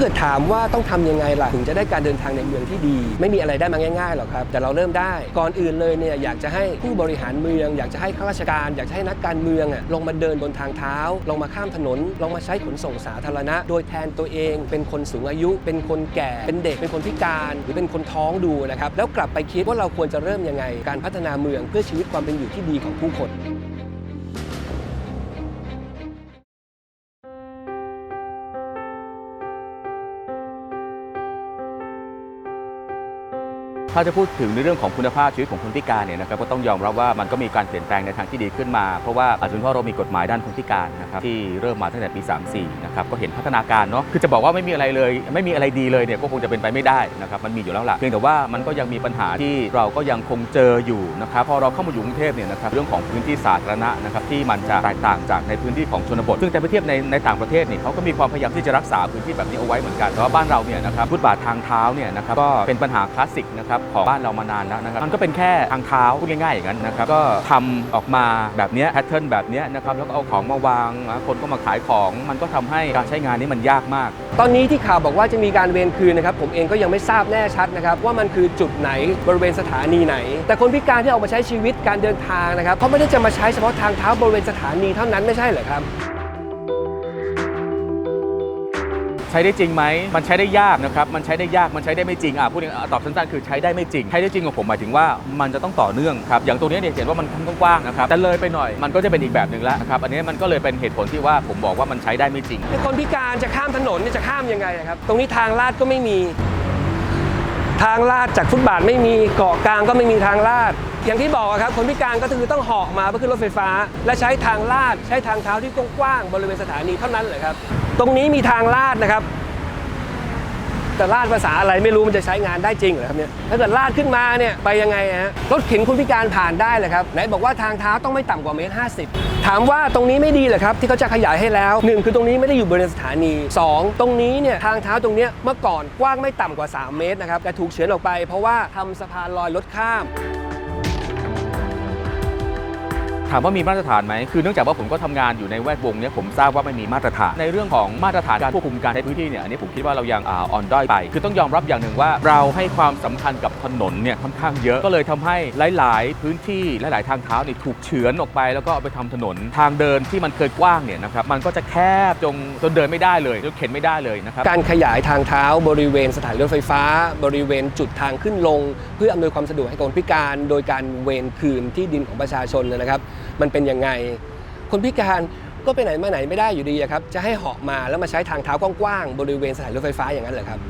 เกิดถามว่าต้องทำยังไงล่ะถึงจะได้การเดินทางในเมืองที่ดี ไม่มีอะไรได้มาง่ายๆหรอกครับ แต่เราเริ่มได้ ก่อนอื่นเลยเนี่ยอยากจะให้ผู้บริหารเมือง อยากจะให้ข้าราชการ อยากจะให้นักการเมืองอะลงมาเดินบนทางเท้า ลงมาข้ามถนน ลงมาใช้ขนส่งสาธารณะ โดยแทนตัวเอง เป็นคนสูงอายุ เป็นคนแก่ เป็นเด็ก เป็นคนพิการ หรือเป็นคนท้องดูนะครับ แล้วกลับไปคิดว่าเราควรจะเริ่มยังไง การพัฒนาเมืองเพื่อชีวิตความเป็นอยู่ที่ดีของผู้คน ถ้าจะพูดถึงในเรื่องของคุณภาพชีวิตของคนพิการเนี่ยนะครับก็ต้องยอมรับว่ามันก็มีการเปลี่ยนแปลงในทางที่ดีขึ้นมาเพราะว่าอาจจะเพราะเรามีกฎหมายด้านคนพิการนะครับที่เริ่มมาตั้งแต่ปี 34 นะครับก็เห็นพัฒนาการเนาะคือจะบอกว่าไม่มีอะไรเลย ไม่มีอะไรดีเลยเนี่ยก็คงจะเป็นไปไม่ได้นะครับมันมีอยู่แล้วล่ะเพียงแต่ว่ามันก็ยังมีปัญหาที่เราก็ยังคงเจออยู่นะครับพอเราเข้ามาอยู่กรุงเทพเนี่ยนะครับเรื่องของพื้นที่สาธารณะนะครับที่มันจะแตกต่างจากในพื้นที่ของชนบท ซึ่งแต่ไปเทียบในในต่างประเทศเนี่ยเขาก็มีความพยายามที่จะรักษาพื้นที่แบบนี้เอาไว้เหมือนกันแต่ว่าบ้านเราเนี่ยนะครับฟุตบาททางเท้าเนี่ยนะครับก็เป็นปัญหาคลาสสิกนะครับของบ้านเรามานานแล้วนะครับมันก็เป็นแค่ทางเท้าพูดง่ายๆอย่างนั้นนะครับก็ทำออกมาแบบเนี้แพทเทิร์นแบบเนี้ยนะครับแล้วก็เอาของมาวางนะคนก็มาขายของมันก็ทำให้การใช้งานนี้มันยากมาก ตอนนี้ที่ข่าวบอกว่าจะมีการเวรคืนนะครับผมเองก็ยังไม่ทราบแน่ชัดนะครับว่ามันคือจุดไหนบริเวณสถานีไหน แต่คนพิการที่ออกมาใช้ชีวิตการเดินทางนะครับเขาไม่ได้จะมาใช้เฉพาะทางเท้าบริเวณสถานีเท่านั้นไม่ใช่เหรอครับ ใช้ได้จริงไหมมันใช้ได้ยากนะครับมันใช้ได้ยากมันใช้ได้ไม่จริงอะพูดตอบสั้นๆคือใช้ได้ไม่จริงใช้ได้จริงของผมหมายถึงว่ามันจะต้องต่อเนื่องครับอย่างตัวนี้เนี่ยเห็นว่ามันค่อนข้างกว้างนะครับแต่เลยไปหน่อยมันก็จะเป็นอีกแบบหนึ่งแล้วนะครับอันนี้มันก็เลยเป็นเหตุผลที่ว่าผมบอกว่ามันใช้ได้ไม่จริงคนพิการจะข้ามถนนเนี่ยจะข้ามยังไงครับตรงนี้ทางลาดก็ไม่มี ทางลาดจากฟุตบาทไม่มีเกาะกลางก็ไม่มีทางลาด อย่างที่บอกครับคนพิการก็คือต้องเหาะมาเพื่อขึ้นรถไฟฟ้า และใช้ทางลาดใช้ทางเท้าที่กว้างๆบริเวณสถานีเท่านั้นเลยครับตรงนี้มีทางลาดนะครับ แต่ลาดภาษาอะไรไม่รู้มันจะใช้งานได้จริงเหรอครับเนี่ยถ้าเกิดลาดขึ้นมาเนี่ยไปยังไงฮะรถเข็นคนพิการผ่านได้เลยครับไหนบอกว่าทางเท้าต้องไม่ต่ำกว่าเมตรห้ถามว่าตรงนี้ไม่ดีเหรอครับที่เขาจะขยายให้แล้วหนึ่งคือตรงนี้ไม่ได้อยู่บริเวณสถานีสองตรงนี้เนี่ยทางเท้าตรงเนี้ยเมื่อก่อนกว้างไม่ต่ำกว่า 3 เมตรนะครับแต่ถูกเฉือนออกไปเพราะว่าทำสะพานลอยรถข้าม ถามว่ามีมาตรฐานไหมคือเนื่องจากว่าผมก็ทำงานอยู่ในแวดวงนี้ผมทราบว่าไม่มีมาตรฐานในเรื่องของมาตรฐานการควบคุมการใช้พื้นที่เนี่ยอันนี้ผมคิดว่าเรายังอ่อนด้อยไป คือต้องยอมรับอย่างหนึ่งว่าเราให้ความสำคัญกับถนนเนี่ยค่อนข้างเยอะก็เลยทำให้หลาย ๆ พื้นที่หลาย ๆ ทางเท้าเนี่ยถูกเฉือนออกไป แล้วก็เอาไปทำถนนทางเดินที่มันเคยกว้างเนี่ยนะครับมันก็จะแคบจนจนเดินไม่ได้เลยจนเข็นไม่ได้เลยนะครับการขยายทางเท้าบริเวณสถานรถไฟฟ้า บริเวณจุดทางขึ้นลง เพื่ออำนวยความสะดวกให้คนพิการ โดยการเวนคืนที่ดินของประชาชนนะครับมันเป็นยังไง คนพิการก็ไปไหนมาไหนไม่ได้อยู่ดีครับ จะให้เหาะมาแล้วมาใช้ทางเท้ากว้างๆบริเวณสถานรถไฟฟ้าอย่างนั้นเหรอครับ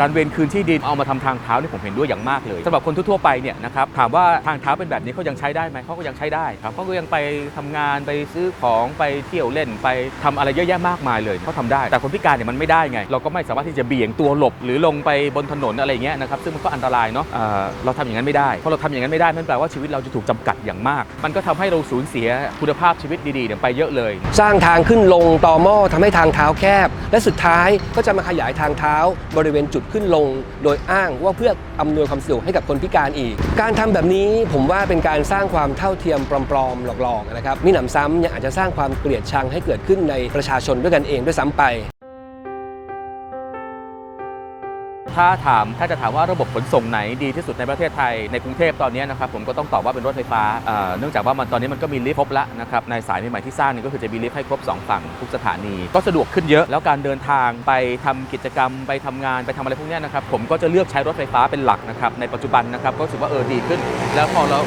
การเวรคืนที่ดินเอามาทำทางเท้านี่ผมเห็นด้วยอย่างมากเลยสำหรับคนทั่วไปเนี่ยนะครับถามว่าทางเท้าเป็นแบบนี้เขายังใช้ได้ไหมเขาก็ยังใช้ได้ครับเขาก็ยังไปทำงานไปซื้อของไปเที่ยวเล่นไปทำอะไรเยอะแยะมากมายเลยเขาทำได้ แต่คนพิการเนี่ยมันไม่ได้ไง เราก็ไม่สามารถที่จะเบี่ยงตัวหลบ หรือลงไปบนถนนอะไรอย่างเงี้ยนะครับซึ่งมันก็อันตรายเนาะเเราทำอย่างนั้นไม่ได้เพราะเราทำอย่างนั้นไม่ได้นั่นแปลว่าชีวิตเราจะถูกจำกัดอย่างมาก มันก็ทำให้เราสูญเสียคุณภาพชีวิตดีๆเนี่ยไปเยอะเลย สร้างทางขึ้นลงต่อหม้อทำให้ทางเท้าแคบ และสุดท้ายก็จะมาขยายทางเท้าบริเวณจุดขึ้นลง โดยอ้างว่าเพื่ออำนวยความสะดวกให้กับคนพิการอีก การทำแบบนี้ผมว่าเป็นการสร้างความเท่าเทียมปลอมๆหลอกๆนะครับมีหนำซ้ำยังอาจจะสร้างความเกลียดชังให้เกิดขึ้นในประชาชนด้วยกันเองด้วยซ้ำไป ถ้าถามถ้าจะถามว่าระบบขนส่งไหนดีที่สุดในประเทศไทยในกรุงเทพตอนนี้นะครับผมก็ต้องตอบว่าเป็นรถไฟฟ้าเนื่องจากว่ามันตอนนี้มันก็มีลิฟต์ครบล้วนะครับในสายใหม่ๆที่สร้างนี่ก็คือจะมีลิฟต์ให้ครบ 2 ฝั่งทุกสถานี ก็สะดวกขึ้นเยอะแล้วการเดินทางไปทำกิจกรรมไปทำงานไปทำอะไรพวกนี้นะครับผมก็จะเลือกใช้รถไฟฟ้าเป็นหลักนะครับในปัจจุบันนะครับก็รู้สึกว่าเออดีขึ้น แล้วพอเรา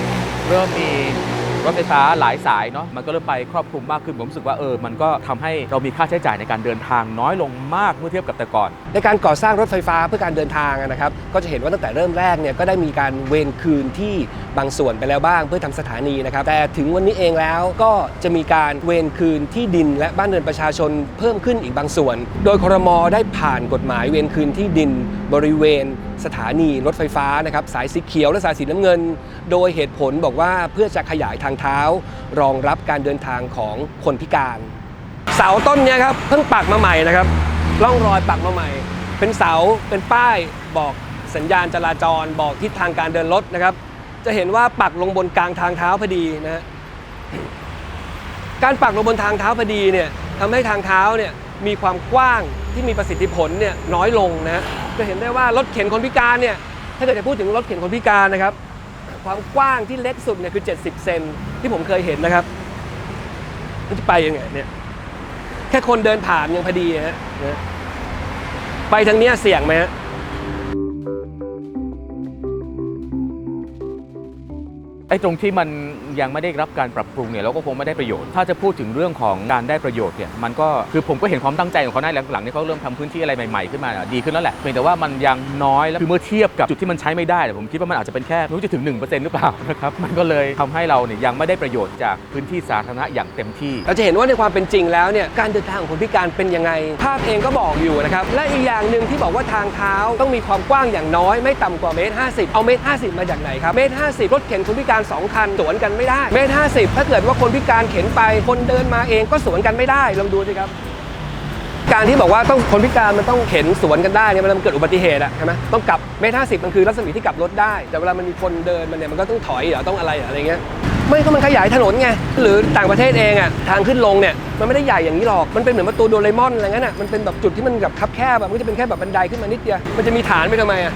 เริ่มมี รถไฟฟ้าหลายสายเนาะมันก็เริ่มไปครอบคลุมมากขึ้นผมรู้สึกว่าเออมันก็ทำให้เรามีค่าใช้จ่ายในการเดินทางน้อยลงมากเมื่อเทียบกับแต่ก่อน ในการก่อสร้างรถไฟฟ้าเพื่อการเดินทางนะครับก็จะเห็นว่าตั้งแต่เริ่มแรกเนี่ยก็ได้มีการเวนคืนที่บางส่วนไปแล้วบ้างเพื่อทำสถานีนะครับแต่ถึงวันนี้เองแล้วก็จะมีการเวนคืนที่ดิน และบ้านเรือนประชาชนเพิ่มขึ้นอีกบางส่วน โดยครมได้ผ่านกฎหมายเวนคืนที่ดิน บริเวณ สถานีรถไฟฟ้านะครับสายสีเขียวและสายสีน้ำเงิน โดยเหตุผลบอกว่าเพื่อจะขยายทางเท้ารองรับการเดินทางของคนพิการ เสาต้นนี้ครับเพิ่งปักมาใหม่นะครับร่องรอยปักมาใหม่ เป็นเสาเป็นป้ายบอกสัญญาณจราจรบอกทิศทางการเดินรถนะครับ จะเห็นว่าปักลงบนกลางทางเท้าพอดีนะฮะการปักลงบนทางเท้าพอดีเนี่ยทำให้ทางเท้าเนี่ยมีความกว้างที่มีประสิทธิผลเนี่ยน้อยลงนะจะเห็นได้ว่ารถเข็นคนพิการเนี่ยถ้าเกิดจะพูดถึงรถเข็นคนพิการนะครับ ความกว้างที่เล็กสุดเนี่ยคือ 70 เซนที่ผมเคยเห็นนะครับมันจะไปยังไงเนี่ยแค่คนเดินผ่านยังพอดีฮะไปทางนี้เสี่ยงไหมฮะไอ้ตรงที่มัน ยังไม่ได้รับการปรับปรุงเนี่ยเราก็คงไม่ได้ประโยชน์ ถ้าจะพูดถึงเรื่องของการได้ประโยชน์เนี่ยมันก็คือผมก็เห็นความตั้งใจของเขาในหลังๆเนี่ยเขาเริ่มทำพื้นที่อะไรใหม่ๆขึ้นมาดีขึ้นแล้วแหละเพียงแต่ว่ามันยังน้อยแล้วคือเมื่อเทียบกับจุดที่มันใช้ไม่ได้ผมคิดว่ามันอาจจะเป็นแค่รู้จะถึง 1%หรือเปล่านะครับมันก็เลยทำให้เราเนี่ยยังไม่ได้ประโยชน์จากพื้นที่สาธารณะอย่างเต็มที่ เราจะเห็นว่าในความเป็นจริงแล้วเนี่ยการเดินทางของคนพิการเป็นยังไง ภาพเองก็บอกอยู่นะครับและอีกอย่างหนึ่งที่บอกว่าทางเท้าต้องมีความกว้างอย่างน้อยไม่ต่ำกว่าเมตรห้เอาเมตรห้มาจากไหนครับเมตรห้รถเข็นคนพิการ 2 คันสวนกันไม่ไม่ได้เมตรห้าสิบถ้าเกิดว่าคนพิการเข็นไป คนเดินมาเองก็สวนกันไม่ได้ลองดูสิครับ การที่บอกว่าต้องคนพิการมันต้องเข็นสวนกันได้เนี่ยมันเกิดอุบัติเหตุอะใช่ไหมต้องกลับเมตรห้าสิบมันคือรัศมีที่กลับรถได้ แต่เวลามันมีคนเดินมันเนี่ยมันก็ต้องถอยหรอต้องอะไรอะไรเงี้ยไม่ก็มันขยายถนนไงหรือต่างประเทศเองอะทางขึ้นลงเนี่ยมันไม่ได้ใหญ่อย่างนี้หรอกมันเป็นเหมือนประตูโดเรมอนอะไรเงี้ยน่ะมันเป็นแบบจุดที่มันแบบคับแคบแบบมันจะเป็นแค่แบบบันไดขึ้นมานิดเดียวมันจะมีฐานไปทำไมอะ